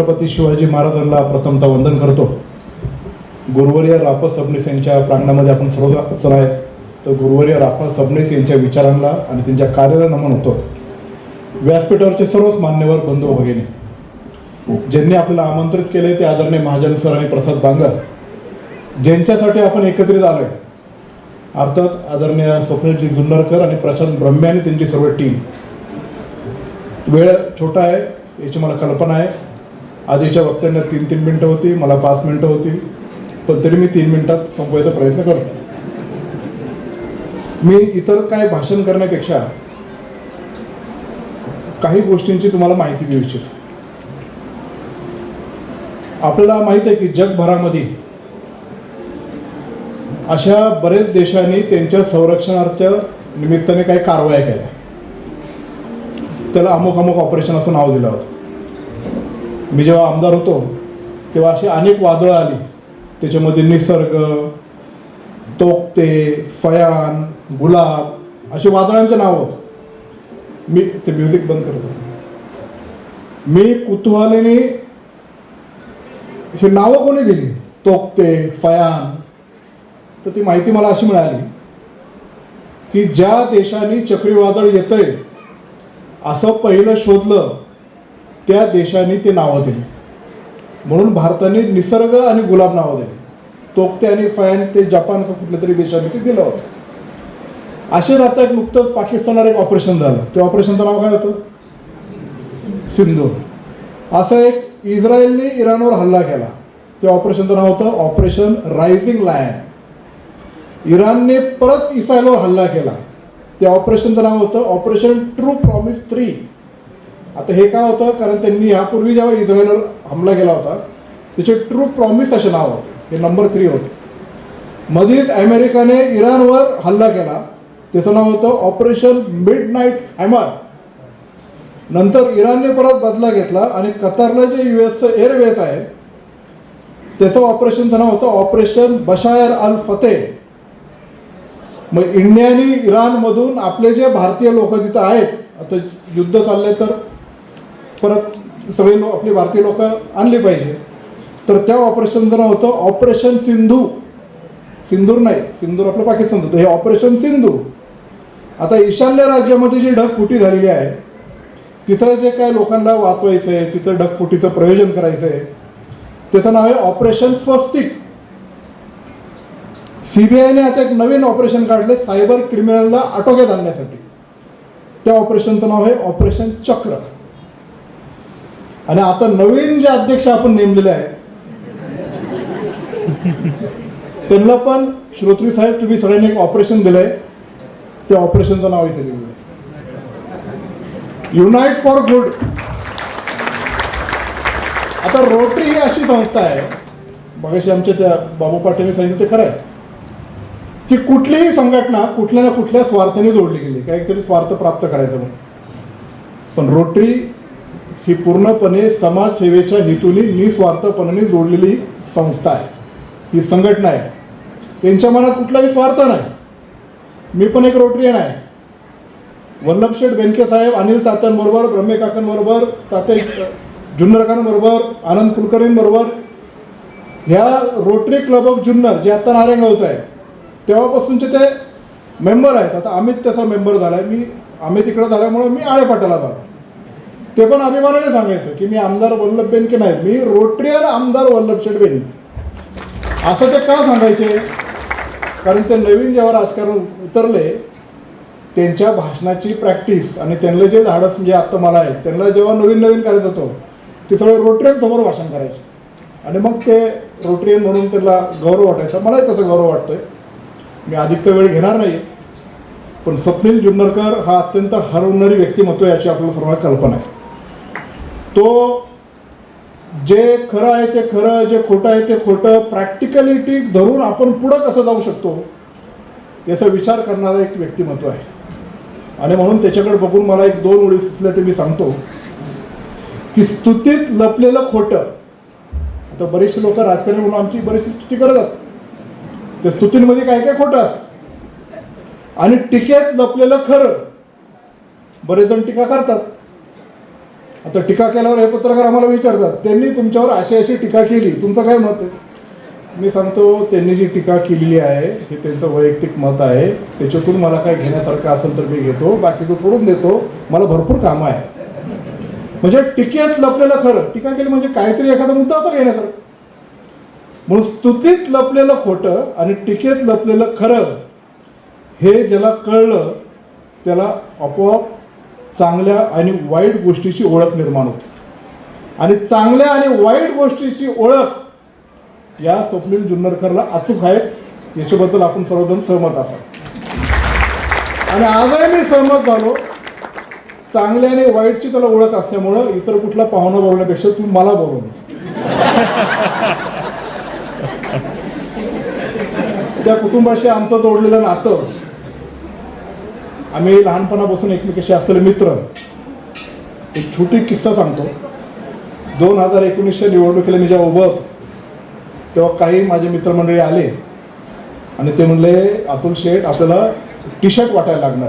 छत्रपती शिवाजी महाराजांना प्रथमतः वंदन करतो. गुरुवर्य रापा सबनीस यांच्या प्रांगणामध्ये आपण सर्वजण आहे. तर गुरुवर्य राफा सबनीस यांच्या विचारांना आणि त्यांच्या कार्याला नमन होतो. व्यासपीठावरचे सर्वच मान्यवर बंधू भगिनी ज्यांनी आपल्याला आमंत्रित केले ते आदरणीय महाजन सर आणि प्रसाद बांगर ज्यांच्यासाठी आपण एकत्रित आलोय. अर्थात आदरणीय स्वप्नजी जुन्नरकर आणि प्रशांत ब्रह्मे आणि त्यांची सर्व टीम वेळ छोटा आहे याची मला कल्पना आहे. आधीच्या वक्त्यांना तीन तीन मिनटं होती मला पाच मिनटं होती. पण तरी मी तीन मिनटात संपवायचा प्रयत्न करतो. मी इतर काय भाषण करण्यापेक्षा काही गोष्टींची तुम्हाला माहिती देऊ इच्छितो. आपल्याला माहीत आहे की जगभरामध्ये अशा बरेच देशांनी त्यांच्या संरक्षणाच्या निमित्ताने काही कारवाया केल्या. त्याला अमुक अमुक ऑपरेशन असं नाव दिलं होतं. मी जेव्हा आमदार होतो तेव्हा अशी अनेक वादळं आली. त्याच्यामध्ये निसर्ग तोक्ते फयान गुलाब अशी वादळांचे नाव होत. मी ते म्युझिक बंद करतो मी कुतूहलाने ही नावं कोणी दिली? तोक्ते फयान. तर ती माहिती मला अशी मिळाली की ज्या देशाने चक्रीवादळ येतंय असं पहिलं शोधलं त्या देशाने ते नावं दिली. म्हणून भारताने निसर्ग आणि गुलाब नावं दिली. तोपते आणि फॅन ते जपान का कुठल्या तरी देशाने ते दिलं होतं. असेच आता एक नुकतंच पाकिस्तानवर एक ऑपरेशन झालं. ते ऑपरेशनचं नाव काय होतं? सिंधू. असं एक इस्रायलने इराणवर हल्ला केला. त्या ऑपरेशनचं नाव होतं ऑपरेशन रायझिंग लायन इराणने परत इस्रायलवर हल्ला केला. त्या ऑपरेशनचं नाव होतं ऑपरेशन ट्रू प्रॉमिस थ्री आता हे काय होतं कारण त्यांनी यापूर्वी जेव्हा इस्रायलवर हमला केला होता त्याचे ट्रू प्रॉमिस असे नाव होते. हे नंबर थ्री होते. मधीच अमेरिकाने इराणवर हल्ला केला. त्याचं नाव होतं ऑपरेशन मिड नाईट हॅमर नंतर इराणने परत बदला घेतला आणि कतारला जे यू एसचं एअरवेज आहे त्याचं ऑपरेशनचं नाव होतं ऑपरेशन बशायर अल फतेह मग इंडियाने इराणमधून आपले जे भारतीय लोक तिथं आहेत आता युद्ध चाललंय तर परत सगळे लो आपली भारतीय लोक आणली पाहिजे. तर त्या ऑपरेशनचं नाव होतं ऑपरेशन सिंधू. सिंधूर नाही सिंधूर आपलं पाकिस्तानचं होतं. हे ऑपरेशन सिंधू. आता ईशान्य राज्यामध्ये जी ढगफुटी झालेली आहे तिथं जे काय लोकांना वाचवायचं आहे तिथं ढगफुटीचं प्रयोजन करायचं आहे त्याचं नाव आहे ऑपरेशन स्वस्तिक. सीबीआयने आता एक नवीन ऑपरेशन काढले सायबर क्रिमिनलला आटोक्यात आणण्यासाठी. त्या ऑपरेशनचं नाव आहे ऑपरेशन चक्र. आणि आता नवीन जे अध्यक्ष आपण नेमलेले आहे त्यांना पण श्रोत्री साहेब तुम्ही सगळ्यांनी एक ऑपरेशन दिलंय. त्या ऑपरेशनचं नाव इथे लिहिलं युनाइट फॉर गुड आता रोटरी ही अशी संस्था आहे. बघाशी आमच्या त्या बाबू पाटील सांगितलं ते खरं आहे. की कुठलीही संघटना कुठल्या ना कुठल्या स्वार्थाने जोडली गेली. काहीतरी स्वार्थ प्राप्त करायचं म्हणून. पण रोटरी ही पूर्णपणे समाजसेवेच्या हेतूने निस्वार्थपणाने जोडलेली संस्था आहे. ही संघटना आहे. त्यांच्या मनात कुठलाही स्वार्थ नाही. मी पण एक रोटरीयन आहे. वल्लभ शेठ बेनके साहेब अनिल तात्यांबरोबर ब्रह्मे काकांबरोबर तात्या जुन्नरकांबरोबर आनंद कुलकर्णींबरोबर ह्या रोटरी क्लब ऑफ जुन्नर जे आता नारायणगावचं आहे तेव्हापासूनचे ते मेंबर आहेत. आता अमित त्याचा मेंबर झाला आहे मी अमित इकडं झाल्यामुळे मी आळेपाटाला झालो ते पण अभिमानाने सांगायचं की मी आमदार वल्लभबेन की नाही मी रोटरीयन आमदार वल्लभ शेठ असं ते का सांगायचे? कारण ते नवीन जेव्हा राजकारण उतरले त्यांच्या भाषणाची प्रॅक्टिस आणि त्यांना जे धाडस म्हणजे आत्ता मला आहे त्यांना जेव्हा नवीन नवीन करायचं होतं ते सगळे रोटरियन समोर भाषण करायचे. आणि मग ते रोटरियन म्हणून त्यांना गौरव वाटायचा. मलाही तसं गौरव वाटतोय. मी अधिक तर वेळ घेणार नाही. पण स्वप्नील जुन्नरकर हा अत्यंत हरवणारी व्यक्तिमत्व याची आपल्याला सर्वांना कल्पना आहे. तो जे खरं आहे ते खरं जे खोटं आहे ते खोटं प्रॅक्टिकलिटी धरून आपण पुढं कसं जाऊ शकतो? याचा विचार करणारा एक व्यक्तिमत्व आहे. आणि म्हणून त्याच्याकडे बघून मला एक दोन ओळी सुचल्या ते मी सांगतो. की स्तुतीत लपलेलं खोटं आता बरेचसे लोक राजकारणी म्हणून आमची बरीचशी स्तुती करत असतात. त्या स्तुतींमध्ये काय काय खोटं असतं. आणि टीकेत लपलेलं खरं बरेच जण टीका करतात. आता टीका केल्यावर हे पत्रकार आम्हाला विचारतात त्यांनी तुमच्यावर अशी अशी टीका केली तुमचं काय मत आहे? मी सांगतो त्यांनी जी टीका केलेली आहे हे त्यांचं वैयक्तिक मत आहे त्याच्यातून मला काय घेण्यासारखं असेल तर मी घेतो बाकीचं सोडून देतो मला भरपूर कामं आहे म्हणजे टीकेत लपलेलं खरं टीका केली म्हणजे काहीतरी एखादा मुद्दा असं घेण्यासारखं. म्हणून स्तुतीत लपलेलं खोटं आणि टीकेत लपलेलं खरं हे ज्याला कळलं त्याला आपोआप चांगल्या आणि वाईट गोष्टीची ओळख निर्माण होते. आणि चांगल्या आणि वाईट गोष्टीची ओळख या स्वप्नील जुन्नरकरला अचूक आहेत याच्याबद्दल आपण सर्वजण सहमत असाल आणि आजही मी सहमत झालो चांगल्या आणि वाईटची त्याला ओळख असल्यामुळं इतर कुठला पाहुणा बोलण्यापेक्षा तुम्ही मला बोलवून त्या कुटुंबाशी आमचं जोडलेलं नातं आम्ही लहानपणापासून एकमेकाशी असलेले मित्र. एक छोटी किस्सा सांगतो. दोन हजार एकोणीसच्या निवडणुकीला मी जेव्हा उभं तेव्हा काही माझे मित्रमंडळी आले आणि ते म्हणले अतुल शेठ आपल्याला टी शर्ट वाटायला लागणार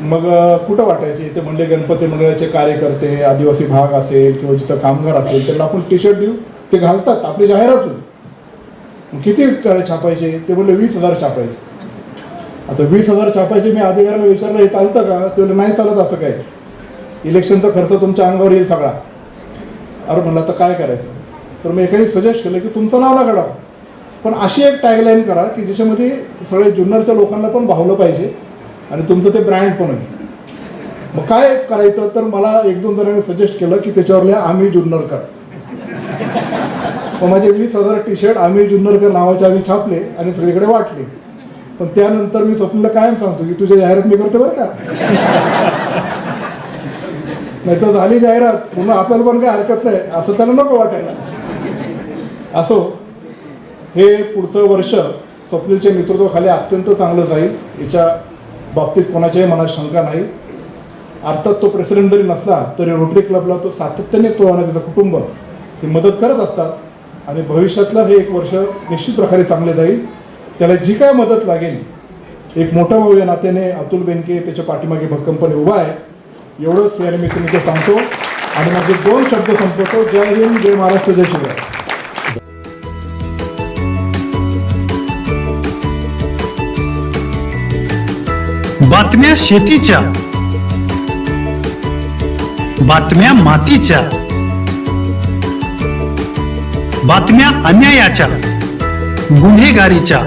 मग कुठं वाटायचे? ते म्हणले गणपती मंडळाचे कार्यकर्ते आदिवासी भाग असेल किंवा जिथं कामगार असेल त्यांना आपण टी शर्ट देऊ. ते घालतात आपली जाहिरातून किती क- छापायचे? ते म्हणले वीस हजार छापायचे. आता वीस हजार छापायचे मी अधिकाऱ्याला विचारलं हे चालतं का? ते नाही चालत असं काय इलेक्शनचा खर्च तुमच्या अंगावर येईल सगळा. अरे म्हणलं आता काय करायचं? तर मी एखादी सजेस्ट केलं की तुमचं नाव ना काढा पण अशी एक टॅगलाईन करा की ज्याच्यामध्ये सगळे जुन्नरच्या लोकांना पण भावलं पाहिजे आणि तुमचं ते ब्रँड पण आहे. मग काय करायचं? तर मला एक दोन जणांनी सजेस्ट केलं की त्याच्यावर लिहा आम्ही जुन्नरकर. मग माझे वीस हजार टी शर्ट आम्ही जुन्नरकर नावाचे आम्ही छापले आणि सगळीकडे वाटले. पण त्यानंतर मी स्वप्नला कायम सांगतो की तुझ्या जाहिरात मी करतो बरं का. नाही तर झाली जाहिरात पुन्हा आपल्याला पण काय हरकत नाही. असं त्याला नको वाटायला. असो हे पुढचं वर्ष स्वप्नीलच्या नेतृत्वाखाली अत्यंत चांगलं जाईल. याच्या बाबतीत कोणाच्याही मनात शंका नाही. अर्थात तो प्रेसिडेंट जरी नसला तरी रोटरी क्लबला तो सातत्याने तो आणि त्याचं कुटुंब ही मदत करत असतात. आणि भविष्यातलं हे एक वर्ष निश्चित प्रकारे चांगले जाईल. त्याला जी काय मदत लागेल एक मोठा भाऊ या नात्याने अतुल बेनके त्याच्या पाठीमागे भक्कमपणे उभा आहे. एवढंच या निमित्ताने ते सांगतो. आणि माझे दोन शब्द संपवतो. जय हिंद जय महाराष्ट्र जय शिवराय. बातम्या शेतीच्या बातम्या मातीच्या बातम्या अन्यायाच्या गुन्हेगारीच्या.